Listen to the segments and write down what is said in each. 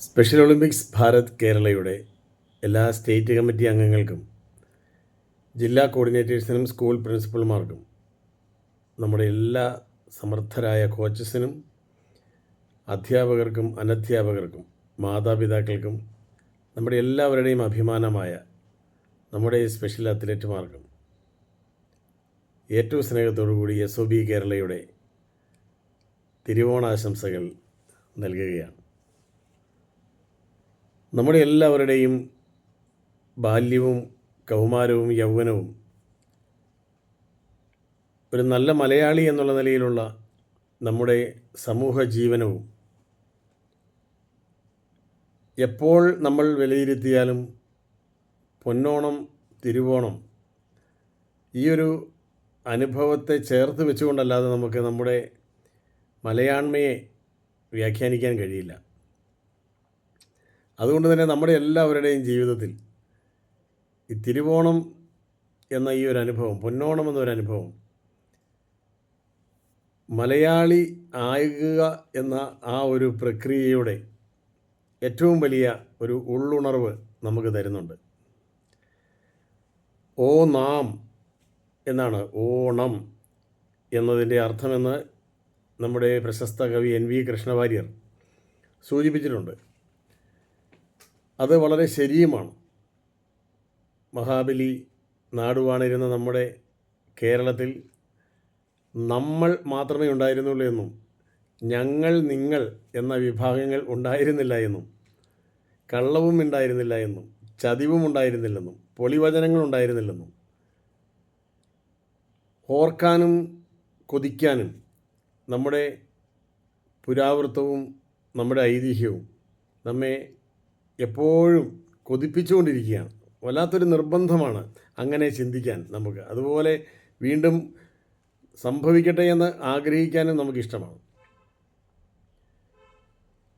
Special Olympics Bharat കേരളയുടെ എല്ലാ state committee അംഗങ്ങൾക്കും ജില്ലാ കോർഡിനേറ്റേഴ്സിനും സ്കൂൾ പ്രിൻസിപ്പൽമാർക്കും നമ്മുടെ എല്ലാ സമർത്ഥരായ കോച്ചസിനും അധ്യാപകർക്കും അനധ്യാപകർക്കും മാതാപിതാക്കൾക്കും നമ്മുടെ എല്ലാവരുടെയും അഭിമാനമായ നമ്മുടെ സ്പെഷ്യൽ അത്ലറ്റുമാർക്കും ഏറ്റവും സ്നേഹത്തോടു കൂടി എസ് ഒ ബി കേരളയുടെ തിരുവോണാശംസകൾ നൽകുകയാണ്. നമ്മുടെ എല്ലാവരുടെയും ബാല്യവും കൗമാരവും യൗവനവും ഒരു നല്ല മലയാളി എന്നുള്ള നിലയിലുള്ള നമ്മുടെ സമൂഹ ജീവനവും എപ്പോൾ നമ്മൾ വിലയിരുത്തിയാലും പൊന്നോണം തിരുവോണം ഈ ഒരു അനുഭവത്തെ ചേർത്ത് വെച്ചുകൊണ്ടല്ലാതെ നമുക്ക് നമ്മുടെ മലയാണ്മയെ വ്യാഖ്യാനിക്കാൻ കഴിയില്ല. അതുകൊണ്ട് തന്നെ നമ്മുടെ എല്ലാവരുടെയും ജീവിതത്തിൽ ഈ തിരുവോണം എന്ന ഈ ഒരു അനുഭവം പൊന്നോണം എന്നൊരു അനുഭവം മലയാളി ആയുക എന്ന ആ ഒരു പ്രക്രിയയുടെ ഏറ്റവും വലിയ ഒരു ഉള്ളുണർവ് നമുക്ക് തരുന്നുണ്ട്. ഓ നാം എന്നാണ് ഓണം എന്നതിന്റെ അർത്ഥമെന്ന് നമ്മുടെ പ്രശസ്ത കവി എൻ വി കൃഷ്ണവാര്യർ സൂചിപ്പിച്ചിട്ടുണ്ട്. അത് വളരെ ശരിയുമാണ്. മഹാബലി നാടുവാണിരുന്ന നമ്മുടെ കേരളത്തിൽ നമ്മൾ മാത്രമേ ഉണ്ടായിരുന്നുള്ളൂ എന്നും ഞങ്ങൾ നിങ്ങൾ എന്ന വിഭാഗങ്ങൾ ഉണ്ടായിരുന്നില്ല എന്നും കള്ളവും ഉണ്ടായിരുന്നില്ല എന്നും ചതിവും ഉണ്ടായിരുന്നില്ലെന്നും പൊളിവചനങ്ങൾ ഉണ്ടായിരുന്നില്ലെന്നും ഓർക്കാനും കൊതിക്കാനും നമ്മുടെ പുരാവൃത്തവും നമ്മുടെ ഐതിഹ്യവും നമ്മെ എപ്പോഴും കൊതിപ്പിച്ചുകൊണ്ടിരിക്കുകയാണ്. വല്ലാത്തൊരു നിർബന്ധമാണ് അങ്ങനെ ചിന്തിക്കാൻ നമുക്ക്. അതുപോലെ വീണ്ടും സംഭവിക്കട്ടെ എന്ന് ആഗ്രഹിക്കാനും നമുക്കിഷ്ടമാണ്.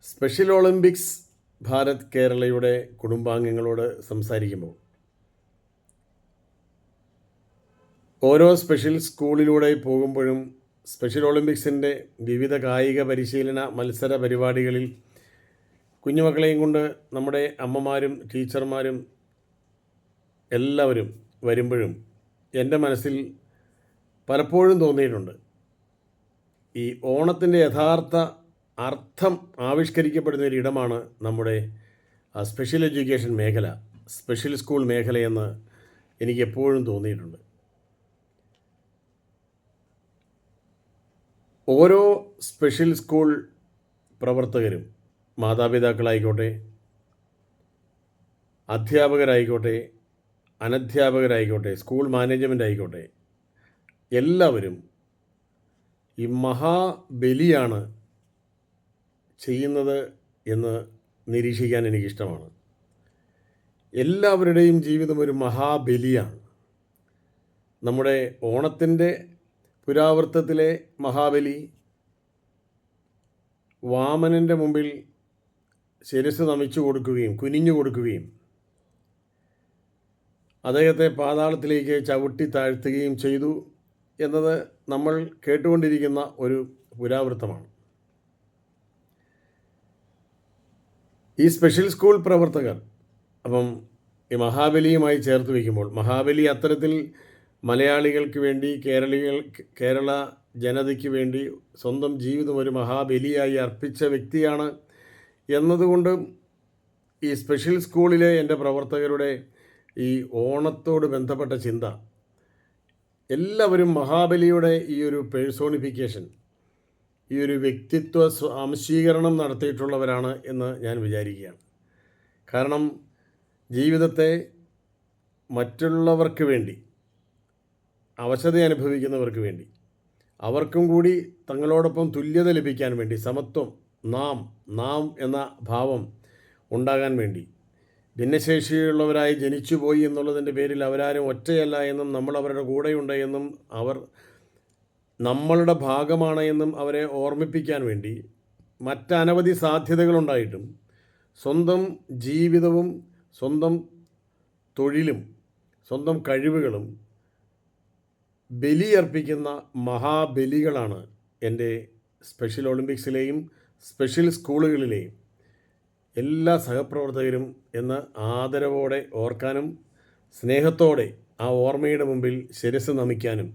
സ്പെഷ്യൽ ഒളിമ്പിക്സ് ഭാരത് കേരളയുടെ കുടുംബാംഗങ്ങളോട് സംസാരിക്കുമ്പോൾ ഓരോ സ്പെഷ്യൽ സ്കൂളിലൂടെ പോകുമ്പോഴും സ്പെഷ്യൽ ഒളിമ്പിക്സിന്റെ വിവിധ കായിക പരിശീലന മത്സര പരിപാടികളിൽ കുഞ്ഞുമക്കളെയും കൊണ്ട് നമ്മുടെ അമ്മമാരും ടീച്ചർമാരും എല്ലാവരും വരുമ്പോഴും എന്റെ മനസ്സിൽ പലപ്പോഴും തോന്നിയിട്ടുണ്ട്. ഈ ഓണത്തിന്റെ യഥാർത്ഥ അർത്ഥം ആവിഷ്കരിക്കപ്പെടുന്ന ഒരു ഇടമാണ് നമ്മുടെ സ്പെഷ്യൽ എഡ്യൂക്കേഷൻ മേഖല സ്പെഷ്യൽ സ്കൂൾ മേഖലയെന്ന് എനിക്ക് എപ്പോഴും തോന്നിയിട്ടുണ്ട്. ഓരോ സ്പെഷ്യൽ സ്കൂൾ പ്രവർത്തകരും മാതാപിതാക്കളായിക്കോട്ടെ അധ്യാപകരായിക്കോട്ടെ അനധ്യാപകരായിക്കോട്ടെ സ്കൂൾ മാനേജ്മെന്റ് ആയിക്കോട്ടെ എല്ലാവരും ഈ മഹാബലിയാണ് ചെയ്യുന്നത് എന്ന് നിരീക്ഷിക്കാൻ എനിക്കിഷ്ടമാണ്. എല്ലാവരുടെയും ജീവിതം ഒരു മഹാബലിയാണ്. നമ്മുടെ ഓണത്തിന്റെ പുരാവൃത്തത്തിലെ മഹാബലി വാമനന്റെ മുമ്പിൽ ശിരസ് നമിച്ചു കൊടുക്കുകയും കുനിഞ്ഞു കൊടുക്കുകയും അദ്ദേഹത്തെ പാതാളത്തിലേക്ക് ചവിട്ടി താഴ്ത്തുകയും ചെയ്തു എന്നത് നമ്മൾ കേട്ടുകൊണ്ടിരിക്കുന്ന ഒരു പുരാവൃത്തമാണ്. ഈ സ്പെഷ്യൽ സ്കൂൾ പ്രവർത്തകർ അപ്പം ഈ മഹാബലിയുമായി ചേർത്ത് വയ്ക്കുമ്പോൾ മഹാബലി അത്തരത്തിൽ മലയാളികൾക്ക് വേണ്ടി കേരളീയ കേരള ജനതയ്ക്ക് വേണ്ടി സ്വന്തം ജീവിതം ഒരു മഹാബലിയായി അർപ്പിച്ച വ്യക്തിയാണ് എന്നതുകൊണ്ട് ഈ സ്പെഷ്യൽ സ്കൂളിലെ എന്റെ പ്രവർത്തകരുടെ ഈ ഓണത്തോട് ബന്ധപ്പെട്ട ചിന്ത എല്ലാവരും മഹാബലിയുടെ ഈ ഒരു പേഴ്സോണിഫിക്കേഷൻ ഈ ഒരു വ്യക്തിത്വ സ്വാംശീകരണം നടത്തിയിട്ടുള്ളവരാണ് എന്ന് ഞാൻ വിചാരിക്കുകയാണ്. കാരണം ജീവിതത്തെ മറ്റുള്ളവർക്ക് വേണ്ടി അവശത അനുഭവിക്കുന്നവർക്ക് വേണ്ടി അവർക്കും കൂടി തങ്ങളോടൊപ്പം തുല്യത ലഭിക്കാൻ വേണ്ടി സമത്വം നാം നാം എന്ന ഭാവം ഉണ്ടാകാൻ വേണ്ടി. ഭിന്നശേഷിയുള്ളവരായി ജനിച്ചുപോയി എന്നുള്ളതിന്റെ പേരിൽ അവരാരും ഒറ്റയല്ല എന്നും നമ്മൾ അവരുടെ കൂടെയുണ്ട് എന്നും അവർ നമ്മളുടെ ഭാഗമാണ് എന്നും അവരെ ഓർമ്മിപ്പിക്കാൻ വേണ്ടി മറ്റനവധി സാധ്യതകളുണ്ടായിട്ടും സ്വന്തം ജീവിതവും സ്വന്തം തൊഴിലും സ്വന്തം കഴിവുകളും ബലിയർപ്പിക്കുന്ന മഹാബലികളാണ് എന്റെ സ്പെഷ്യൽ ഒളിമ്പിക്സിലെയും സ്പെഷ്യൽ സ്കൂളുകളിലെ എല്ലാ സഹപ്രവർത്തകരും എന്ന് ആദരവോടെ ഓർക്കാനും സ്നേഹത്തോടെ ആ ഓർമ്മയുടെ മുമ്പിൽ ശിരസ് നമിക്കാനും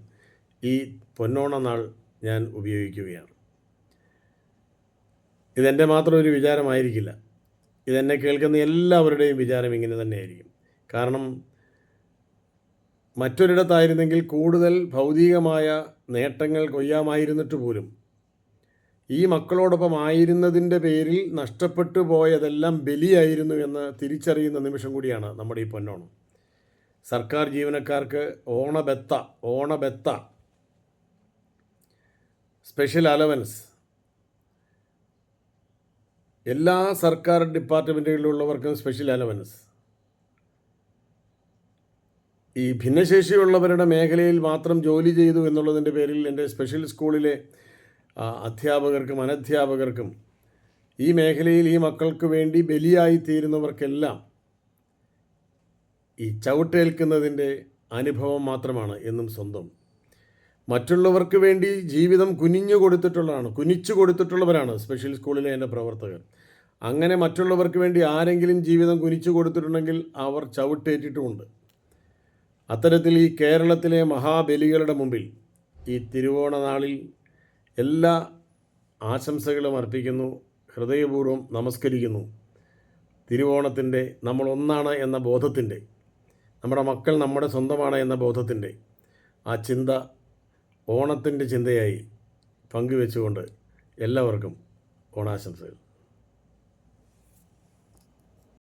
ഈ പൊന്നോണ നാൾ ഞാൻ ഉപയോഗിക്കുകയാണ്. ഇതെന്റെ മാത്രം ഒരു വിചാരമായിരിക്കില്ല. ഇതെന്നെ കേൾക്കുന്ന എല്ലാവരുടെയും വിചാരം ഇങ്ങനെ തന്നെയായിരിക്കും. കാരണം മറ്റൊരിടത്തായിരുന്നെങ്കിൽ കൂടുതൽ ഭൗതികമായ നേട്ടങ്ങൾ കൊയ്യാമായിരുന്നിട്ട് പോലും ഈ മക്കളോടൊപ്പം ആയിരുന്നതിന്റെ പേരിൽ നഷ്ടപ്പെട്ടു പോയതെല്ലാം ബലിയായിരുന്നു എന്ന് തിരിച്ചറിയുന്ന നിമിഷം കൂടിയാണ് നമ്മുടെ ഈ പൊന്നോണം. സർക്കാർ ജീവനക്കാർക്ക് ഓണബെത്ത ഓണബെത്ത. Special allowance. എല്ലാ സർക്കാർ ഡിപ്പാർട്ട്മെന്റുകളിലുള്ളവർക്കും സ്പെഷ്യൽ അലവൻസ്. ഈ ഭിന്നശേഷിയുള്ളവരുടെ മേഖലയിൽ മാത്രം ജോലി ചെയ്തു എന്നുള്ളതിന്റെ പേരിൽ എന്റെ സ്പെഷ്യൽ സ്കൂളിലെ അധ്യാപകർക്കും അനധ്യാപകർക്കും ഈ മേഖലയിൽ ഈ മക്കൾക്ക് വേണ്ടി ബലിയായി തീരുന്നവർക്കെല്ലാം ഈ ചവിട്ടേൽക്കുന്നതിന്റെ അനുഭവം മാത്രമാണ് എന്നും സ്വന്തം. മറ്റുള്ളവർക്ക് വേണ്ടി ജീവിതം കുനിഞ്ഞു കൊടുത്തിട്ടുള്ളതാണ് കുനിച്ചു കൊടുത്തിട്ടുള്ളവരാണ് സ്പെഷ്യൽ സ്കൂളിലെ എന്റെ പ്രവർത്തകർ. അങ്ങനെ മറ്റുള്ളവർക്ക് വേണ്ടി ആരെങ്കിലും ജീവിതം കുനിച്ചു കൊടുത്തിട്ടുണ്ടെങ്കിൽ അവർ ചവിട്ടേറ്റിട്ടുമുണ്ട്. അത്തരത്തിൽ ഈ കേരളത്തിലെ മഹാബലികളുടെ മുമ്പിൽ ഈ തിരുവോണ നാളിൽ എല്ലാ ആശംസകളും അർപ്പിക്കുന്നു ഹൃദയപൂർവം നമസ്കരിക്കുന്നു. തിരുവോണത്തിന്റെ നമ്മൾ ഒന്നാണ് എന്ന ബോധത്തിന്റെ നമ്മുടെ മക്കൾ നമ്മുടെ സ്വന്തമാണ് എന്ന ബോധത്തിന്റെ ആ ചിന്ത ഓണത്തിന്റെ ചിന്തയായി പങ്കുവെച്ചുകൊണ്ട് എല്ലാവർക്കും ഓണാശംസകൾ.